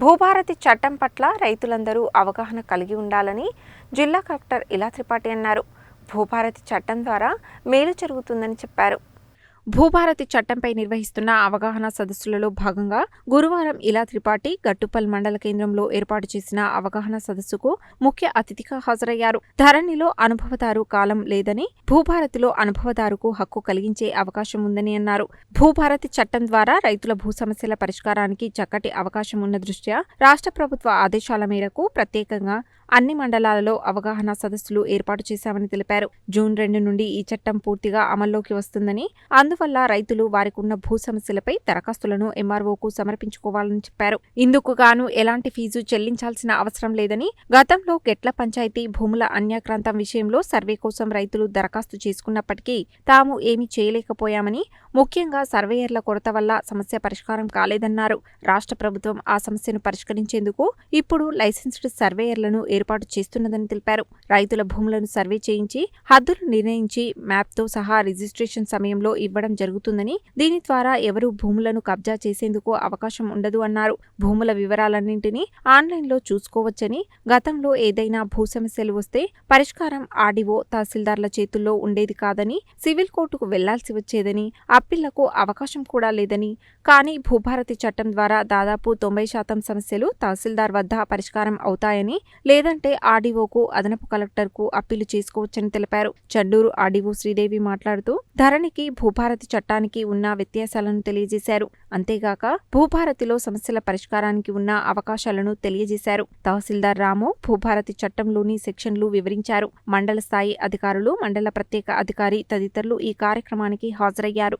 భూభారతి చట్టం పట్ల రైతులందరూ అవగాహన కలిగి ఉండాలని జిల్లా కలెక్టర్ ఇలా త్రిపాఠి అన్నారు. భూభారతి చట్టం ద్వారా మేలు జరుగుతుందని చెప్పారు. భూభారతి చట్టంపై నిర్వహిస్తున్న అవగాహన సదస్సులలో భాగంగా గురువారం ఇలా త్రిపాఠి గట్టుపల్ మండల కేంద్రంలో ఏర్పాటు చేసిన అవగాహన సదస్సుకు ముఖ్య అతిథిగా హాజరయ్యారు. ధరణిలో అనుభవదారు కాలం లేదని భూభారతిలో అనుభవదారుకు హక్కు కలిగించే అవకాశం ఉందని అన్నారు. భూభారతి చట్టం ద్వారా రైతుల భూ సమస్యల పరిష్కారానికి చక్కటి అవకాశం ఉన్న దృష్ట్యా రాష్ట్ర ప్రభుత్వ ఆదేశాల మేరకు ప్రత్యేకంగా అన్ని మండలాలలో అవగాహన సదస్సులు ఏర్పాటు చేశామని తెలిపారు. జూన్ రెండు నుండి ఈ చట్టం పూర్తిగా అమల్లోకి వస్తుందని అందువల్ల రైతులు వారికున్న భూ సమస్యలపై దరఖాస్తులను ఎంఆర్ఓకు సమర్పించుకోవాలని చెప్పారు. ఇందుకు గాను ఎలాంటి ఫీజు చెల్లించాల్సిన అవసరం లేదని గతంలో గెట్ల పంచాయతీ భూముల అన్యాక్రాంతం విషయంలో సర్వే కోసం రైతులు దరఖాస్తు చేసుకున్నప్పటికీ తాము ఏమీ చేయలేకపోయామని ముఖ్యంగా సర్వేయర్ల కొరత వల్ల సమస్య పరిష్కారం కాలేదన్నారు. రాష్ట్ర ప్రభుత్వం ఆ సమస్యను పరిష్కరించేందుకు ఇప్పుడు లైసెన్స్డ్ సర్వేయర్లను ఏర్పాటు చేస్తున్నదని తెలిపారు. రైతుల భూములను సర్వే చేయించి హద్దులు నిర్ణయించి మ్యాప్తో సహా రిజిస్ట్రేషన్ సమయంలో ఇవ్వడం జరుగుతుందని దీని ద్వారా ఎవరు భూములను కబ్జా చేసేందుకు అవకాశం ఉండదు అన్నారు. భూముల వివరాలన్నింటినీ ఆన్లైన్లో చూసుకోవచ్చని గతంలో ఏదైనా భూ సమస్యలు వస్తే పరిష్కారం ఆర్డీఓ తహసీల్దార్ల చేతుల్లో ఉండేది కాదని సివిల్ కోర్టుకు వెళ్ళాల్సి వచ్చేదని అప్పీళ్ళకు అవకాశం కూడా లేదని కానీ భూభారతి చట్టం ద్వారా దాదాపు తొంభై శాతం సమస్యలు తహసీల్దార్ వద్ద పరిష్కారం అవుతాయని లేదంటే ఆర్డీఓకు అదనపు కలెక్టర్కు అప్పీలు చేసుకోవచ్చని తెలిపారు. చండూరు ఆర్డీఓ శ్రీదేవి మాట్లాడుతూ ధరణికి భూభారతి చట్టానికి ఉన్న వ్యత్యాసాలను తెలియజేశారు. అంతేగాక భూభారతిలో సమస్యల పరిష్కారానికి ఉన్న అవకాశాలను తెలియజేశారు. తహసీల్దార్ రాము భూభారతి చట్టంలోని సెక్షన్లు వివరించారు. మండల స్థాయి అధికారులు మండల ప్రత్యేక అధికారి తదితరులు ఈ కార్యక్రమానికి హాజరయ్యారు.